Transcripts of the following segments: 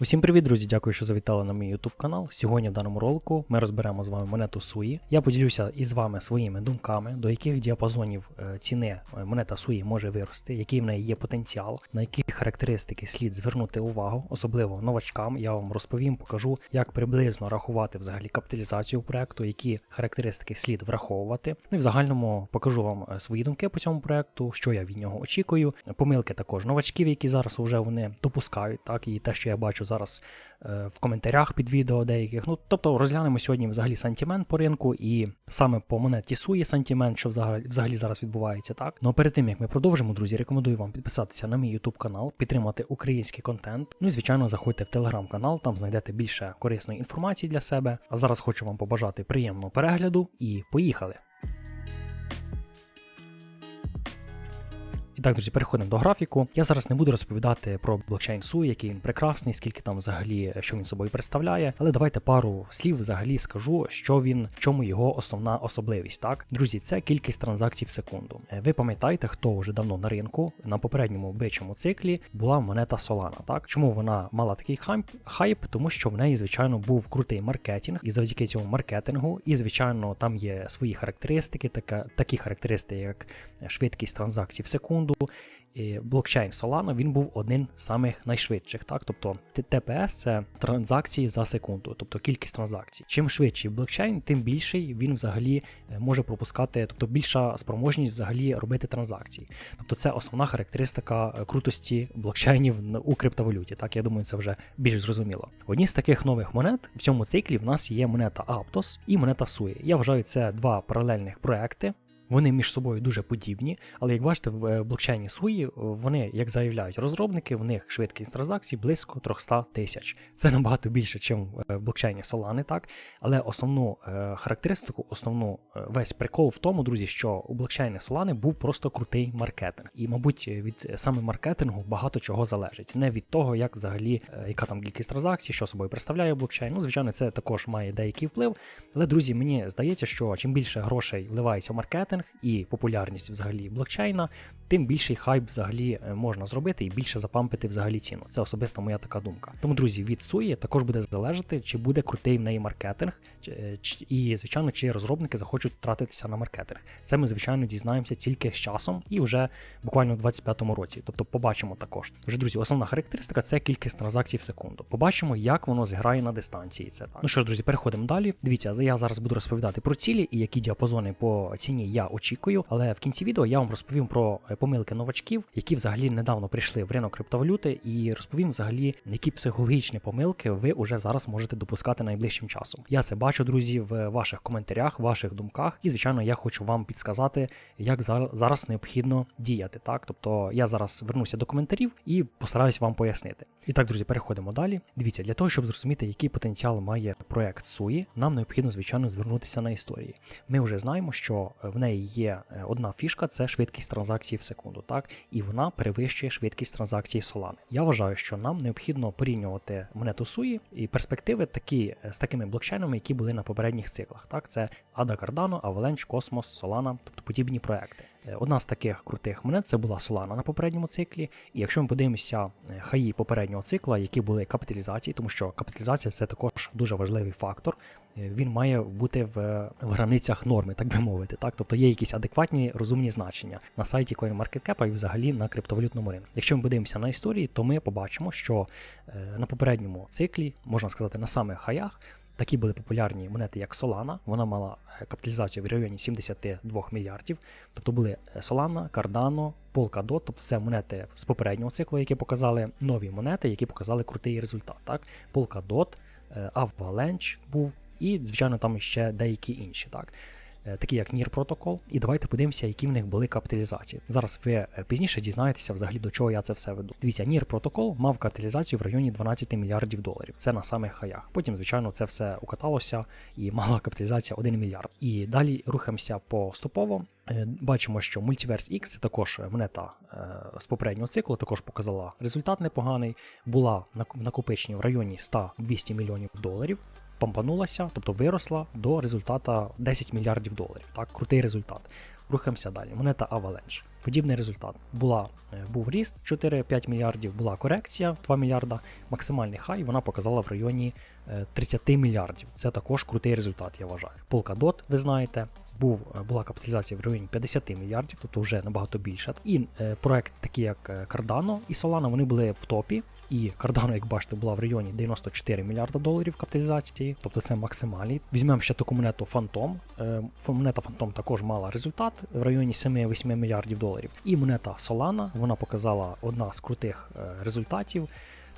Усім привіт, друзі! Дякую, що завітали на мій YouTube канал. Сьогодні в даному ролику ми розберемо з вами монету Суї. Я поділюся із вами своїми думками, до яких діапазонів е, ціни е, монета Суї може вирости, який в неї є потенціал, на які характеристики слід звернути увагу, особливо новачкам. Я вам розповім, покажу, як приблизно рахувати взагалі капіталізацію проекту, які характеристики слід враховувати. Ну і в загальному покажу вам е, свої думки по цьому проекту, що я від нього очікую. Помилки також новачків, які зараз вже вони допускають, так і те, що я бачу зараз е, в коментарях під відео деяких. Ну тобто розглянемо сьогодні взагалі сантимент по ринку, і саме по монеті Суї сантимент, що взагалі, взагалі зараз відбувається, так. Ну а перед тим як ми продовжимо, друзі, рекомендую вам підписатися на мій YouTube канал, підтримати український контент. Ну і звичайно, заходьте в телеграм-канал, там знайдете більше корисної інформації для себе. А зараз хочу вам побажати приємного перегляду і поїхали! І так, друзі, переходимо до графіку. Я зараз не буду розповідати про блокчейн Sui, який він прекрасний, скільки там взагалі що він собою представляє. Але давайте пару слів взагалі скажу, що він в чому його основна особливість. Так, друзі, це кількість транзакцій в секунду. Е, Ви пам'ятаєте, хто вже давно на ринку на попередньому бичому циклі була монета Solana. Так, чому вона мала такий хайп? Хайп, тому що в неї, звичайно, був крутий маркетинг, і завдяки цьому маркетингу, і звичайно, там є свої характеристики, така такі характеристики, як швидкість транзакцій в секунду. І блокчейн Solana він був один з самих найшвидших. Так? Тобто ТПС це транзакції за секунду, тобто кількість транзакцій. Чим швидший блокчейн, тим більший він взагалі е, може пропускати, тобто більша спроможність взагалі робити транзакції. Тобто це основна характеристика е, крутості блокчейнів у криптовалюті. Так, я думаю, це вже більш зрозуміло. Одні з таких нових монет в цьому циклі в нас є монета Aptos і монета Sui. Я вважаю, це два паралельних проекти. Вони між собою дуже подібні, але як бачите, в е, блокчейні Суї вони, як заявляють розробники, в них швидкість транзакцій близько 300 тисяч. Це набагато більше, ніж в блокчейні Solana, так? Але основну е, характеристику, основну е, весь прикол в тому, друзі, що у блокчейні Solana був просто крутий маркетинг. І, мабуть, від саме маркетингу багато чого залежить. Не від того, як взагалі, яка там кількість транзакцій, що собою представляє блокчейн. Ну, звичайно, це також має деякий вплив. Але, друзі, мені здається, що чим більше грошей вливається в маркетинг, і популярність взагалі блокчейна, тим більший хайп взагалі е, можна зробити і більше запампити взагалі ціну. Це особисто моя така думка. Тому, друзі, від Суї також буде залежати, чи буде крутий в неї маркетинг, е, і, звичайно, чи розробники захочуть тратитися на маркетинг. Це ми, звичайно, дізнаємося тільки з часом і вже буквально в 25-му році. Тобто побачимо також. Вже, друзі, основна характеристика це кількість транзакцій в секунду. Побачимо, як воно зіграє на дистанції. Це так. Ну що ж, друзі, переходимо далі. Дивіться, я зараз буду розповідати про цілі і які діапазони по ціні я очікую. Але в кінці відео я вам розповім про е, помилки новачків, які взагалі недавно прийшли в ринок криптовалюти, і розповім взагалі, які психологічні помилки ви вже зараз можете допускати найближчим часом. Я це бачу, друзі, в ваших коментарях, ваших думках, і звичайно, я хочу вам підсказати, як зараз необхідно діяти. Так, тобто я зараз вернуся до коментарів і постараюсь вам пояснити. І так, друзі, переходимо далі. Дивіться, для того, щоб зрозуміти, який потенціал має проект Суї, нам необхідно, звичайно, звернутися на історії. Ми вже знаємо, що в неї є е, одна фішка це швидкість транзакцій в секунду, так і вона перевищує швидкість транзакцій Solana. Я вважаю, що нам необхідно порівнювати монету Суї і перспективи такі з такими блокчейнами, які були на попередніх циклах. Так, це Ada Cardano, Avalanche, Cosmos, Solana, тобто подібні проекти. Е, одна з таких крутих монет це була Solana на попередньому циклі. І якщо ми подивимося е, хаї попереднього цикла, які були капіталізації, тому що капіталізація це також дуже важливий фактор. Е, він має бути в, в границях норми, так би мовити. Так? Тобто є якісь адекватні розумні значення на сайті CoinMarketCap і взагалі на криптовалютному ринку. Якщо ми подивимося на історії, то ми побачимо, що на попередньому циклі, можна сказати, на самих хаях. Такі були популярні монети, як Solana. Вона мала е, капіталізацію в районі 72 мільярдів. Тобто були е, Solana, Cardano, Polkadot, тобто це монети з попереднього циклу, які показали нові монети, які показали крутий результат. Так? Polkadot, е, Avalanche був, і, звичайно, там ще деякі інші. Так? Е, такі як NIR протокол, і давайте подивимося, які в них були капіталізації. Зараз ви е, пізніше дізнаєтеся взагалі до чого я це все веду. Дивіться, NIR протокол мав капіталізацію в районі 12 мільярдів доларів. Це на самих хаях. Потім, звичайно, це все укаталося і мала капіталізація 1 мільярд. І далі рухаємося поступово. Е, бачимо, що Multiverse X це також монета з попереднього циклу, також показала результат непоганий. Була в накопиченні в районі 100-200 мільйонів доларів помпанулася, тобто виросла до результата 10 мільярдів доларів. Так, крутий результат. Рухаємося далі. Монета Avalanche. подібний результат. Була, е, був ріст 4-5 мільярдів, була корекція 2 мільярда, максимальний хай вона показала в районі е, 30 мільярдів. Це також крутий результат, я вважаю. Polkadot, ви знаєте, був, е, була капіталізація в районі 50 мільярдів, тобто вже набагато більше. І е, проект, такі як е, Cardano і Solana, вони були в топі. І Cardano, як бачите, була в районі 94 мільярда доларів капіталізації, тобто це максимальний. Візьмемо ще таку монету Phantom. Е, Монета Phantom також мала результат в районі 7-8 мільярдів доларів. І монета Solana, вона показала одна з крутих е, результатів.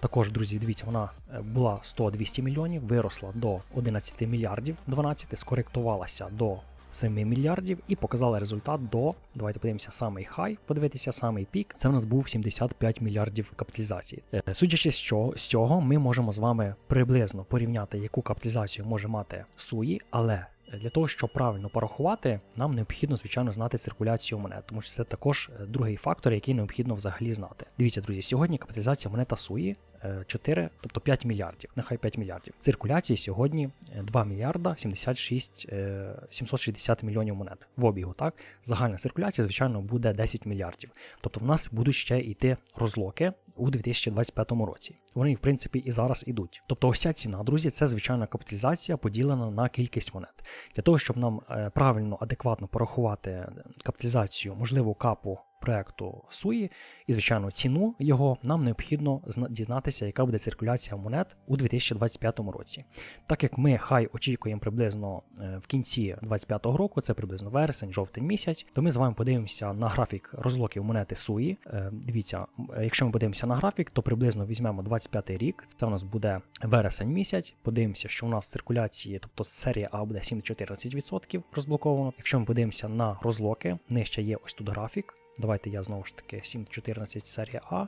Також, друзі, дивіться, вона була 100-200 мільйонів, виросла до 11 мільярдів 12, скоректувалася до 7 мільярдів і показала результат до. Давайте подивимося самий хай, подивитися самий пік. Це в нас був 75 мільярдів капіталізації. Е, Судячи з цього, ми можемо з вами приблизно порівняти, яку капіталізацію може мати Суї, але для того, щоб правильно порахувати, нам необхідно, звичайно, знати циркуляцію монет, тому що це також е, другий фактор, який необхідно взагалі знати. Дивіться, друзі, сьогодні капіталізація монета Суї е, 4, тобто 5 мільярдів, нехай 5 мільярдів. Циркуляції сьогодні е, 2 мільярда 76, е, 760 мільйонів монет в обігу. Так, загальна циркуляція, звичайно, буде 10 мільярдів. Тобто в нас будуть ще йти розлоки у 2025 році. Вони, в принципі, і зараз ідуть. Тобто, ось ця ціна, друзі, це звичайна капіталізація поділена на кількість монет. Для того, щоб нам е, правильно, адекватно порахувати капіталізацію, можливо, капу проекту Суї і, звичайно, ціну його, нам необхідно дізнатися, яка буде циркуляція монет у 2025 році. Так як ми хай очікуємо приблизно е, в кінці 2025 року, це приблизно вересень, жовтень місяць, то ми з вами подивимося на графік розлоків монети Суї. Е, Дивіться, е, якщо ми подивимося на графік, то приблизно візьмемо 25 рік. Це у нас буде вересень місяць. Подивимося, що у нас циркуляції, тобто серія А буде 7-14% розблоковано. Якщо ми подивимося на розлоки, нижче є ось тут графік. Давайте я знову ж таки 7.14 серія А.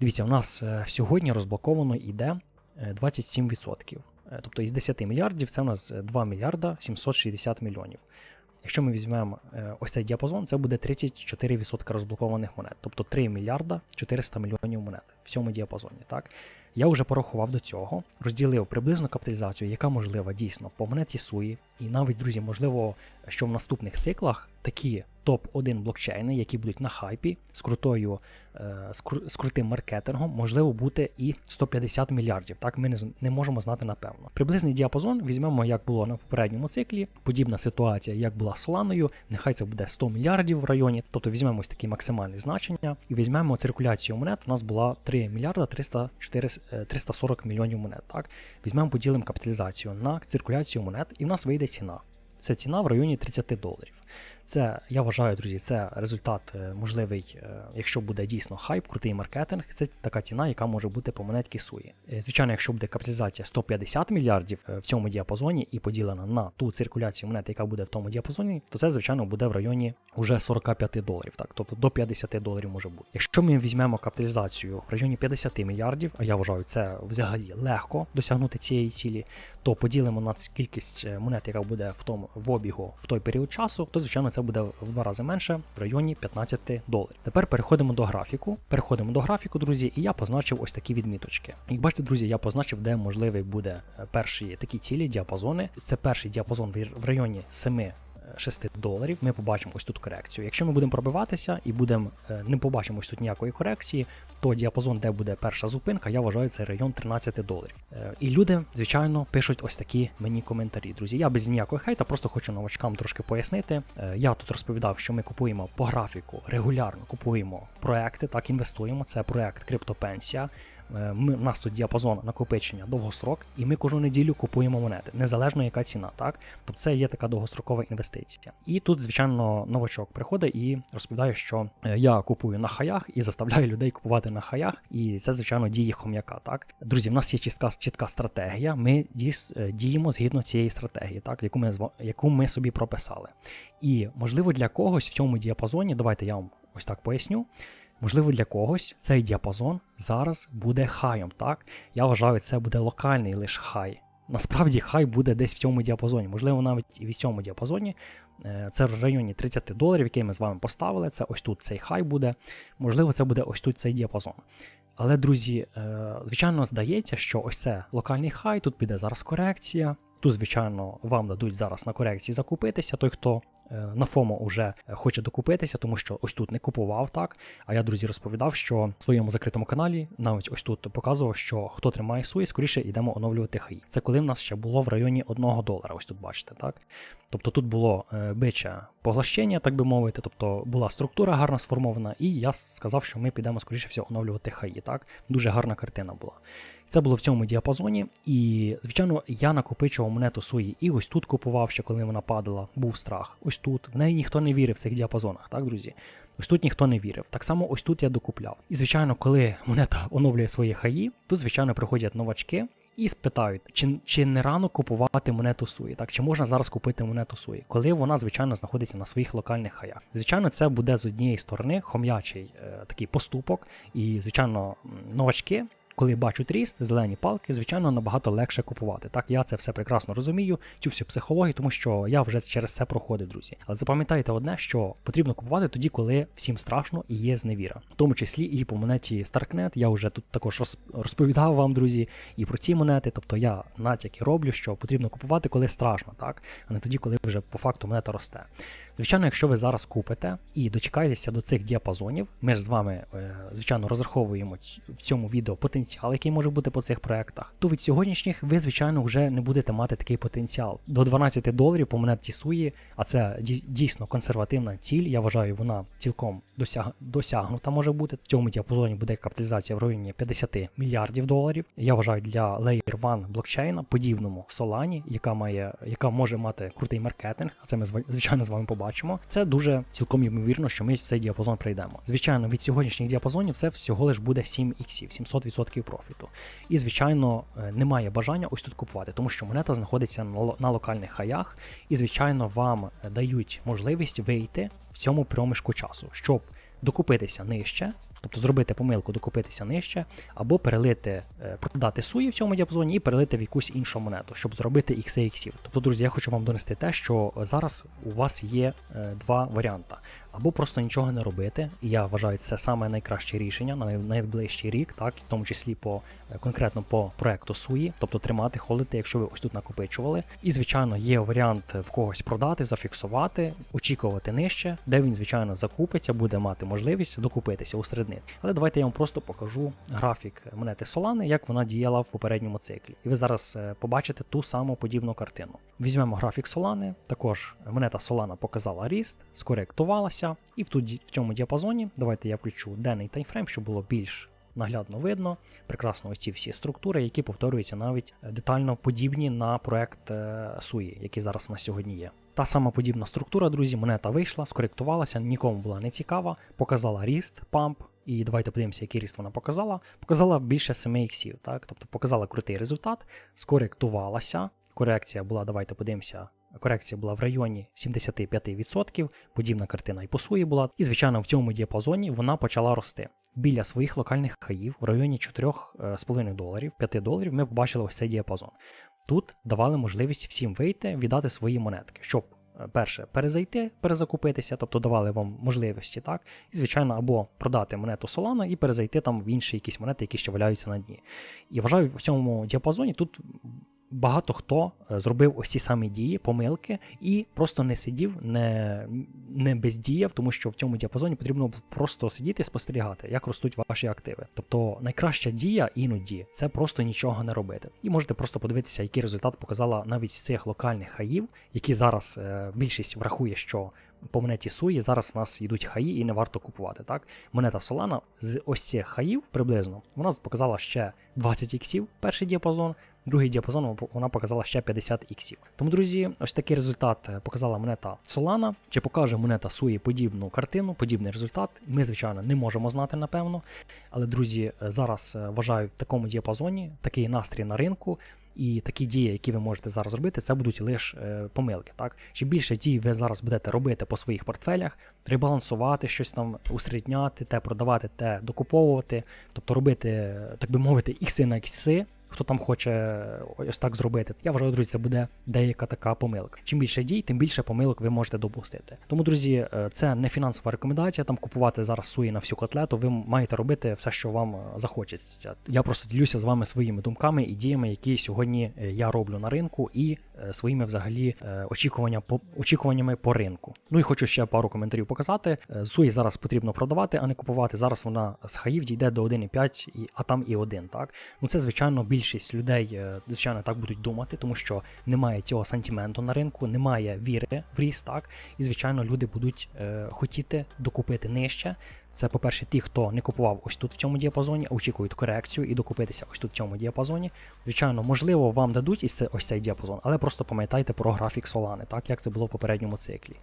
Дивіться, у нас е, сьогодні розблоковано йде е, 27%. Е, Тобто із 10 мільярдів це у нас е, 2 мільярда 760 мільйонів. Якщо ми візьмемо е, ось цей діапазон, це буде 34% розблокованих монет, тобто 3 мільярда 400 мільйонів монет в цьому діапазоні. Так? Я вже порахував до цього, розділив приблизну капіталізацію, яка можлива дійсно по монеті Суї, і навіть, друзі, можливо, що в наступних циклах такі топ-1 блокчейни, які будуть на хайпі з крутою е, з, крутим маркетингом, можливо бути і 150 мільярдів. Так ми не, можемо знати напевно. Приблизний діапазон візьмемо, як було на попередньому циклі. Подібна ситуація, як була з Соланою, нехай це буде 100 мільярдів в районі. Тобто візьмемо ось такі максимальні значення і візьмемо циркуляцію монет. У нас була 3 мільярда 300, 4, е, 340 мільйонів монет. Так візьмемо поділимо капіталізацію на циркуляцію монет, і в нас вийде ціна. Це ціна в районі 30 доларів. Це я вважаю, друзі, це результат е, можливий, е, якщо буде дійсно хайп, крутий маркетинг. Це така ціна, яка може бути по монетки Суї. Е, Звичайно, якщо буде капіталізація 150 мільярдів в цьому діапазоні і поділена на ту циркуляцію монет, яка буде в тому діапазоні, то це звичайно буде в районі уже 45 доларів. Так, тобто до 50 доларів може бути. Якщо ми візьмемо капіталізацію в районі 50 мільярдів, а я вважаю, це взагалі легко досягнути цієї цілі, то поділимо на кількість монет, яка буде в тому в обігу в той період часу, то звичайно це буде в два рази менше, в районі 15 доларів. Тепер переходимо до графіку. Переходимо до графіку, друзі, і я позначив ось такі відміточки. Як бачите, друзі, я позначив, де можливий буде перші такі цілі діапазони. Це перший діапазон в районі 7 6 доларів. Ми побачимо ось тут корекцію. Якщо ми будемо пробиватися і будемо е, не побачимо ось тут ніякої корекції, то діапазон, де буде перша зупинка, я вважаю, це район 13 доларів. Е, І люди, звичайно, пишуть ось такі мені коментарі. Друзі, я без ніякої хейта, просто хочу новачкам трошки пояснити. Е, Я тут розповідав, що ми купуємо по графіку, регулярно купуємо проекти, так інвестуємо. Це проект Криптопенсія. Е, Ми, у нас тут діапазон накопичення довгострок, і ми кожну неділю купуємо монети, незалежно яка ціна, так? Тобто це є така довгострокова інвестиція. І тут, звичайно, новачок приходить і розповідає, що е, я купую на хаях і заставляю людей купувати на хаях, і це, звичайно, дії хом'яка. Так, друзі, в нас є чітка, чітка стратегія. Ми е, діємо згідно цієї стратегії, так, яку ми яку ми собі прописали. І можливо для когось в цьому діапазоні, давайте я вам ось так поясню. Можливо, для когось цей діапазон зараз буде хаєм, так? Я вважаю, це буде локальний лише хай. Насправді хай буде десь в цьому діапазоні, можливо, навіть і в цьому діапазоні. Е, Це в районі 30 доларів, який ми з вами поставили. Це ось тут цей хай буде. Можливо, це буде ось тут цей діапазон. Але, друзі, е, звичайно, здається, що ось це локальний хай, тут піде зараз корекція, Тут, звичайно, вам дадуть зараз на корекції закупитися. Той, хто е, на ФОМО вже хоче докупитися, тому що ось тут не купував так. А я, друзі, розповідав, що в своєму закритому каналі навіть ось тут показував, що хто тримає суї, скоріше йдемо оновлювати хаї. Це коли в нас ще було в районі 1 долара. Ось тут бачите, так. Тобто тут було е, биче поглощення, так би мовити, тобто була структура гарно сформована, і я сказав, що ми підемо скоріше всього оновлювати хаї. Так, дуже гарна картина була. Це було в цьому діапазоні, і звичайно, я накопичував монету свої. І ось тут купував ще, коли вона падала, був страх. Ось тут. В неї ніхто не вірив в цих діапазонах, так, друзі? Ось тут ніхто не вірив. Так само ось тут я докупляв. І звичайно, коли монета оновлює свої хаї, тут, звичайно, приходять новачки. І спитають, чи чи не рано купувати монету Суї, так чи можна зараз купити монету Суї, коли вона, звичайно, знаходиться на своїх локальних хаях. Звичайно, це буде з однієї сторони хом'ячий е, такий поступок, і, звичайно, новачки коли бачать ріст, зелені палки, звичайно, набагато легше купувати. Так, я це все прекрасно розумію, цю всю психологію, тому що я вже через це проходив, друзі. Але запам'ятайте одне, що потрібно купувати тоді, коли всім страшно і є зневіра, в тому числі і по монеті Starknet. Я вже тут також розповідав вам, друзі, і про ці монети. Тобто я натяки роблю, що потрібно купувати, коли страшно, так, а не тоді, коли вже по факту монета росте. Звичайно, якщо ви зараз купите і дочекаєтеся до цих діапазонів, ми ж з вами, е, звичайно, розраховуємо в цьому відео потенціал, який може бути по цих проектах, то від сьогоднішніх ви, звичайно, вже не будете мати такий потенціал. До 12 доларів по монеті Суї, а це дійсно консервативна ціль. Я вважаю, вона цілком досяг... досягнута може бути. В цьому діапазоні буде капіталізація в районі 50 мільярдів доларів. Я вважаю для Layer 1 блокчейна, подібному Solana, яка має, яка може мати крутий маркетинг, а це ми звичайно з вами побачимо бачимо, це дуже цілком ймовірно, що ми в цей діапазон прийдемо. Звичайно, від сьогоднішніх діапазонів це всього лиш буде 7 іксів, 700% профіту. І, звичайно, е, немає бажання ось тут купувати, тому що монета знаходиться на локальних хаях, і, звичайно, вам дають можливість вийти в цьому проміжку часу, щоб докупитися нижче, тобто зробити помилку, докупитися нижче, або перелити, е, продати суї в цьому діапазоні і перелити в якусь іншу монету, щоб зробити XAX. Тобто, друзі, я хочу вам донести те, що зараз у вас є е, два варіанти. Або просто нічого не робити, і я вважаю, це саме найкраще рішення на найближчий рік, так, в тому числі по е, конкретно по проекту Суї, тобто тримати, холити, якщо ви ось тут накопичували. І, звичайно, є варіант в когось продати, зафіксувати, очікувати нижче, де він, звичайно, закупиться, буде мати можливість докупитися у. Але давайте я вам просто покажу графік монети Solana, як вона діяла в попередньому циклі. І ви зараз е, побачите ту саму подібну картину. Візьмемо графік Solana, також монета Solana показала ріст, скоректувалася, і в, тут, в цьому діапазоні давайте я включу денний таймфрейм, щоб було більш. Наглядно видно, прекрасно ось ці всі структури, які повторюються навіть е, детально подібні на проект е, який зараз на сьогодні є. Та сама подібна структура, друзі, монета вийшла, скоректувалася, нікому була не цікава, показала ріст, памп, і давайте подивимося, який ріст вона показала. Показала більше 7 іксів, так? Тобто показала крутий результат, скоректувалася. Корекція була, давайте подивимося. Корекція була в районі 75%, подібна картина і по суї була. І, звичайно, в цьому діапазоні вона почала рости. Біля своїх локальних хаїв в районі 4,5 доларів, 5 доларів ми побачили ось цей діапазон. Тут давали можливість всім вийти, віддати свої монетки, щоб Е, перше перезайти, перезакупитися, тобто давали вам можливості, так, і, звичайно, або продати монету Solana і перезайти там в інші якісь монети, які ще валяються на дні. І вважаю, в цьому діапазоні тут багато хто е, зробив ось ці самі дії, помилки, і просто не сидів, не не бездіяв, тому що в цьому діапазоні потрібно просто сидіти і спостерігати, як ростуть ваші активи. Тобто найкраща дія іноді це просто нічого не робити. І можете просто подивитися, який результат показала навіть з цих локальних хаїв, які зараз е, більшість врахує, що. По монеті Суї зараз у нас йдуть хаї і не варто купувати. так? Монета Solana з ось цих хаїв приблизно вона показала ще 20 іксів перший діапазон, Другий діапазон вона показала ще 50 іксів. Тому, друзі, ось такий результат е, показала монета Solana. Чи покаже монета Суї подібну картину, подібний результат? Ми, звичайно, не можемо знати, напевно. Але, друзі, е, зараз е, вважаю в такому діапазоні такий настрій на ринку. І такі дії, які ви можете зараз робити, це будуть лише помилки. Так? Чим більше дій ви зараз будете робити по своїх портфелях, ребалансувати, щось там усередняти, те продавати, те докуповувати, тобто робити, так би мовити, ікси на ікси, хто там хоче ось так зробити. Я вважаю, друзі, це буде деяка така помилка. Чим більше дій, тим більше помилок ви можете допустити. Тому, друзі, е, це не фінансова рекомендація. Там купувати зараз суї на всю котлету. Ви маєте робити все, що вам е, захочеться. Я просто ділюся з вами своїми думками і діями, які сьогодні е, я роблю на ринку, і е, своїми взагалі е, очікування по очікуваннями по ринку. Ну і хочу ще пару коментарів показати. Е, Суї зараз потрібно продавати, а не купувати. Зараз вона з хаїв дійде до 1,5, і- а там і 1, так? Ну це звичайно більшість людей, е, звичайно, так будуть думати, тому що немає цього сантименту на ринку, немає віри в ріст, так? І звичайно, люди будуть е, хотіти докупити нижче. Це, по-перше, ті, хто не купував ось тут в цьому діапазоні, а очікують корекцію і докупитися ось тут в цьому діапазоні. Звичайно, можливо, вам дадуть це- ось цей діапазон, але просто пам'ятайте про графік Solana, так як це було в попередньому циклі.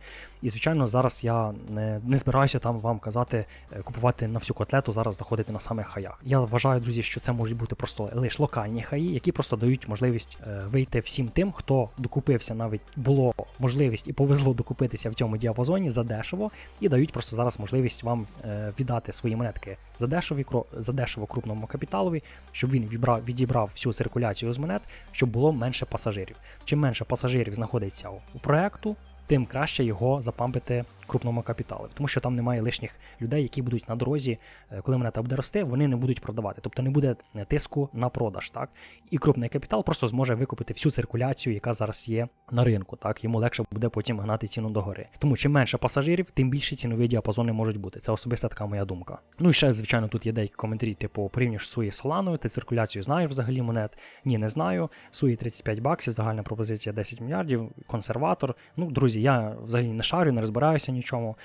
І звичайно, зараз я не, не збираюся там вам казати е, купувати на всю котлету, зараз заходити на самих хаях. Я вважаю, друзі, що це можуть бути просто лише локальні хаї, які просто дають можливість е, вийти всім тим, хто докупився, навіть було можливість і повезло докупитися в цьому діапазоні за дешево, і дають просто зараз можливість вам е, віддати свої монетки за дешеві за дешево крупному капіталові, щоб він відібрав всю циркуляцію з монет, щоб було менше пасажирів. Чим менше пасажирів знаходиться у проекту, тим краще його запампити крупному капіталу, тому що там немає лишніх людей, які будуть на дорозі, е, коли монета буде рости, вони не будуть продавати, тобто не буде е, тиску на продаж, так і крупний капітал просто зможе викупити всю циркуляцію, яка зараз є на ринку. Так йому легше буде потім гнати ціну догори. Тому чим менше пасажирів, тим більше цінові діапазони можуть бути. Це особиста така моя думка. Ну і ще, звичайно, тут є деякі коментарі, типу порівнюєш Суї Соланою, ти циркуляцію знаєш взагалі монет. Ні, не знаю. Суї 35 баксів, загальна пропозиція 10 мільярдів, консерватор. Ну, друзі, я взагалі не шарю, не розбираюся нічому.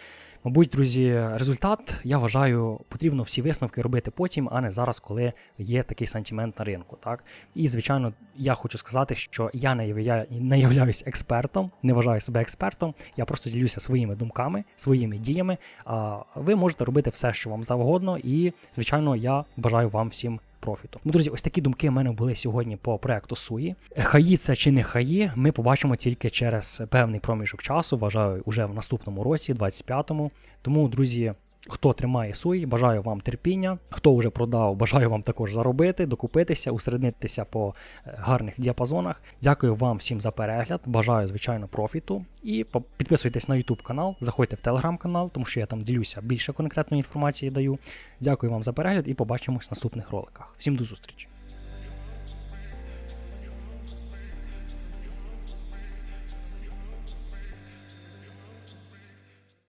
Мабуть, друзі, результат я вважаю, потрібно всі висновки робити потім, а не зараз, коли є такий сантимент на ринку. Так і звичайно, я хочу сказати, що я не являю, не являюсь експертом, не вважаю себе експертом. Я просто ділюся своїми думками, своїми діями. А ви можете робити все, що вам завгодно, і звичайно, я бажаю вам всім. Профіту. Ну, друзі, ось такі думки в мене були сьогодні по проекту Суї. Хаї це чи не хаї, ми побачимо тільки через певний проміжок часу. Вважаю, уже в наступному році, 25-му. Тому, друзі, хто тримає суї, бажаю вам терпіння. Хто вже продав, бажаю вам також заробити, докупитися, усереднитися по е, гарних діапазонах. Дякую вам всім за перегляд. Бажаю, звичайно, профіту. І підписуйтесь на YouTube канал, заходьте в Telegram канал, тому що я там ділюся більше конкретної інформації даю. Дякую вам за перегляд і побачимось в наступних роликах. Всім до зустрічі!